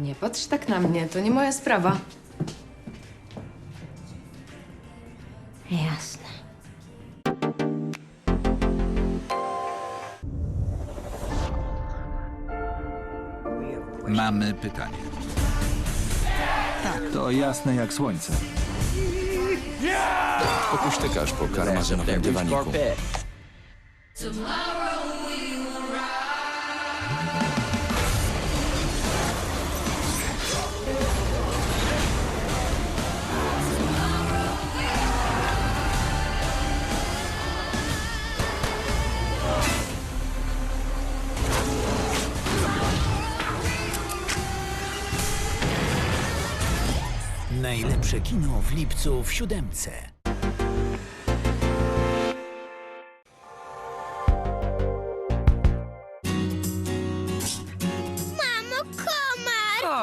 Nie patrz tak na mnie, to nie moja sprawa. Jasne. Mamy pytanie. To jasne jak słońce. Popuśtykasz po karmazynowym dywaniku. Najlepsze kino w lipcu w siódemce.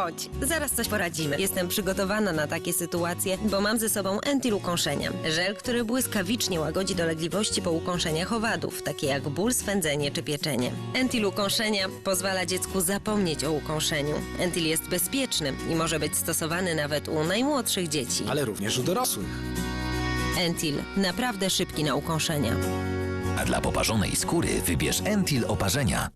Chodź, zaraz coś poradzimy. Jestem przygotowana na takie sytuacje, bo mam ze sobą Entilu ukąszenia. Żel, który błyskawicznie łagodzi dolegliwości po ukąszeniach owadów, takie jak ból, swędzenie czy pieczenie. Entil ukąszenia pozwala dziecku zapomnieć o ukąszeniu. Entil jest bezpieczny i może być stosowany nawet u najmłodszych dzieci. Ale również u dorosłych. Entil, naprawdę szybki na ukąszenia. A dla poparzonej skóry wybierz Entil oparzenia.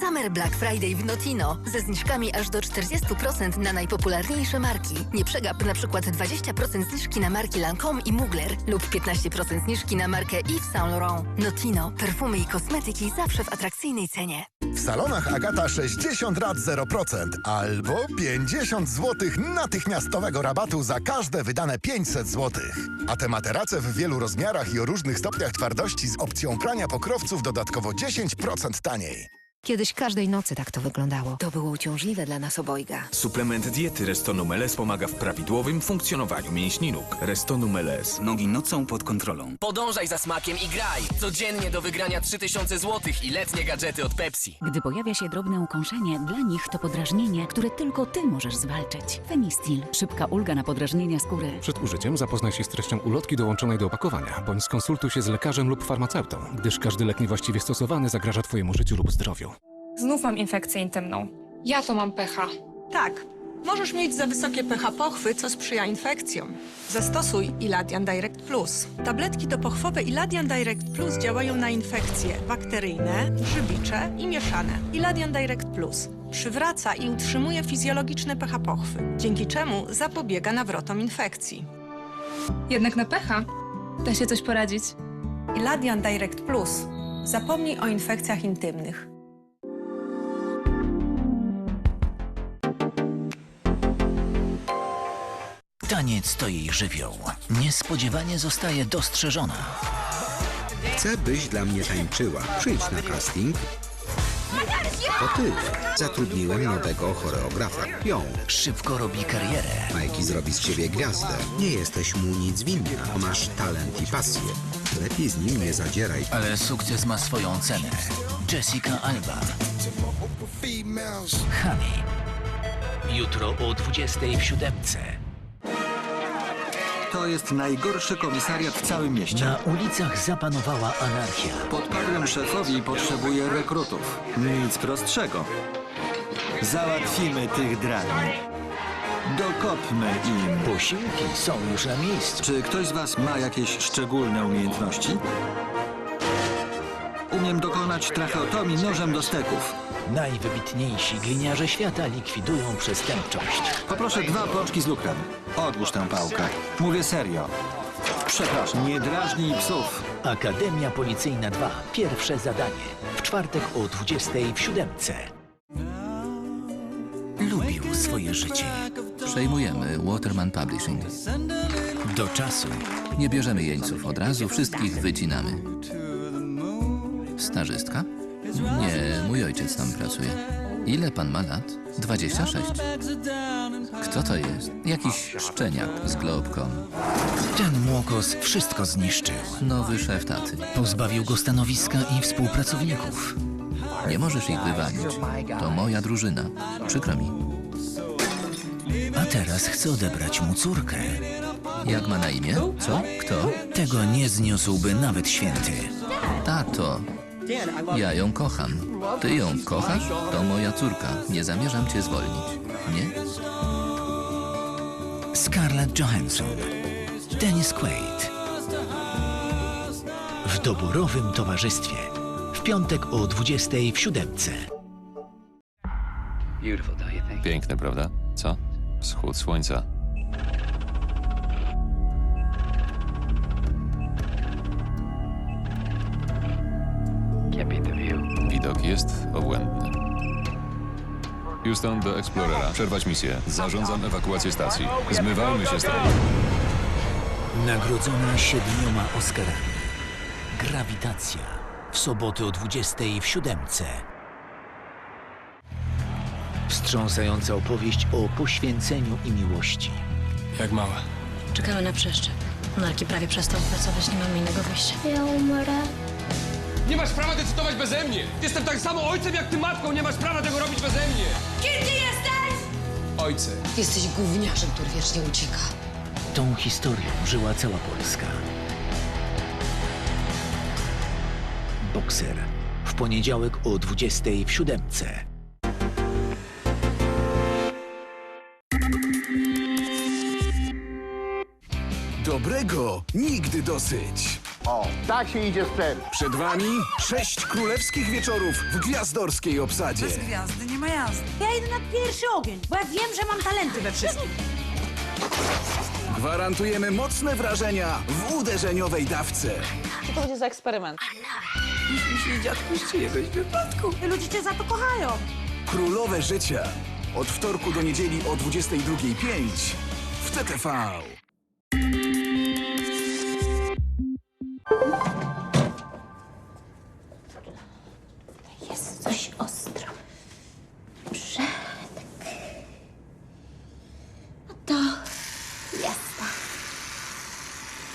Summer Black Friday w Notino ze zniżkami aż do 40% na najpopularniejsze marki. Nie przegap na przykład 20% zniżki na marki Lancome i Mugler lub 15% zniżki na markę Yves Saint Laurent. Notino, perfumy i kosmetyki zawsze w atrakcyjnej cenie. W salonach Agata 60 rat 0% albo 50 zł natychmiastowego rabatu za każde wydane 500 zł. A te materace w wielu rozmiarach i o różnych stopniach twardości z opcją prania pokrowców dodatkowo 10% taniej. Kiedyś każdej nocy tak to wyglądało. To było uciążliwe dla nas obojga. Suplement diety Restonum LS pomaga w prawidłowym funkcjonowaniu mięśni nóg. Restonum LS. Nogi nocą pod kontrolą. Podążaj za smakiem i graj! Codziennie do wygrania 3000 zł i letnie gadżety od Pepsi. Gdy pojawia się drobne ukąszenie, dla nich to podrażnienie, które tylko ty możesz zwalczyć. Fenistil. Szybka ulga na podrażnienia skóry. Przed użyciem zapoznaj się z treścią ulotki dołączonej do opakowania, bądź skonsultuj się z lekarzem lub farmaceutą, gdyż każdy lek niewłaściwie stosowany zagraża twojemu życiu lub zdrowiu. Znów mam infekcję intymną. Ja to mam pecha. Tak. Możesz mieć za wysokie pH pochwy, co sprzyja infekcjom. Zastosuj Iladian Direct Plus. Tabletki dopochwowe Iladian Direct Plus działają na infekcje bakteryjne, grzybicze i mieszane. Iladian Direct Plus przywraca i utrzymuje fizjologiczne pH pochwy, dzięki czemu zapobiega nawrotom infekcji. Jednak na pH da się coś poradzić. Iladian Direct Plus. Zapomnij o infekcjach intymnych. Taniec to jej żywioł. Niespodziewanie zostaje dostrzeżona. Chcę, byś dla mnie tańczyła. Przyjdź na casting. To ty. Zatrudniłem nowego choreografa. Ją. Szybko robi karierę. Majki zrobi z ciebie gwiazdę. Nie jesteś mu nic winna. Masz talent i pasję. Lepiej z nim nie zadzieraj. Ale sukces ma swoją cenę. Jessica Alba. Honey. Jutro o 20 w siódemce. To jest najgorszy komisariat w całym mieście. Na ulicach zapanowała anarchia. Podpadłem szefowi i potrzebuję rekrutów. Nic prostszego. Załatwimy tych drani. Dokopmy im. Posiłki są już na miejscu. Czy ktoś z was ma jakieś szczególne umiejętności? Umiem dokonać tracheotomii nożem do steków. Najwybitniejsi gliniarze świata likwidują przestępczość. Poproszę dwa pączki z lukrem. Odłóż tę pałkę. Mówię serio. Przepraszam, nie drażnij psów. Akademia Policyjna 2. Pierwsze zadanie. W czwartek o 20 w siódemce. Lubił swoje życie. Przejmujemy Waterman Publishing. Do czasu. Nie bierzemy jeńców od razu, wszystkich wycinamy. Stażystka? Nie, mój ojciec tam pracuje. Ile pan ma lat? 26. Kto to jest? Jakiś szczeniak z Globcom. Ten młokos wszystko zniszczył. Nowy szef taty. Pozbawił go stanowiska i współpracowników. Nie możesz ich wywalić. To moja drużyna. Przykro mi. A teraz chce odebrać mu córkę. Jak ma na imię? Co? Kto? Tego nie zniósłby nawet święty. Tato. Ja ją kocham. Ty ją kochasz? To moja córka. Nie zamierzam cię zwolnić. Nie? Scarlett Johansson, Dennis Quaid. W doborowym towarzystwie. W piątek o 20 w siódemce. Piękne, prawda? Co? Wschód słońca. Jest obłędny. Houston do Explorera. Przerwać misję. Zarządzam ewakuację stacji. Zmywajmy się stąd. Nagrodzona siedmioma Oscarami. Grawitacja. W sobotę o 20 w siódemce. Wstrząsająca opowieść o poświęceniu i miłości. Jak mała. Czekamy na przeszczep. Narki prawie przestał pracować, nie mamy innego wyjścia. Ja umrę. Nie masz prawa decydować beze mnie! Jestem tak samo ojcem jak ty matką, nie masz prawa tego robić beze mnie! Kim ty jesteś? Ojcem. Jesteś gówniarzem, który wiecznie ucieka. Tą historią żyła cała Polska. Bokser. W poniedziałek o 20 w siódemce. Dobrego nigdy dosyć. O, tak się idzie sprzęt. Przed wami sześć królewskich wieczorów w gwiazdorskiej obsadzie. Bez gwiazdy nie ma jazdy. Ja idę na pierwszy ogień, bo ja wiem, że mam talenty we wszystkim. Gwarantujemy mocne wrażenia w uderzeniowej dawce. Co to będzie za eksperyment? Jeśli dziadku z czyjegoś wypadku. Ludzie cię za to kochają. Królowe życia. Od wtorku do niedzieli o 22.05 w TTV.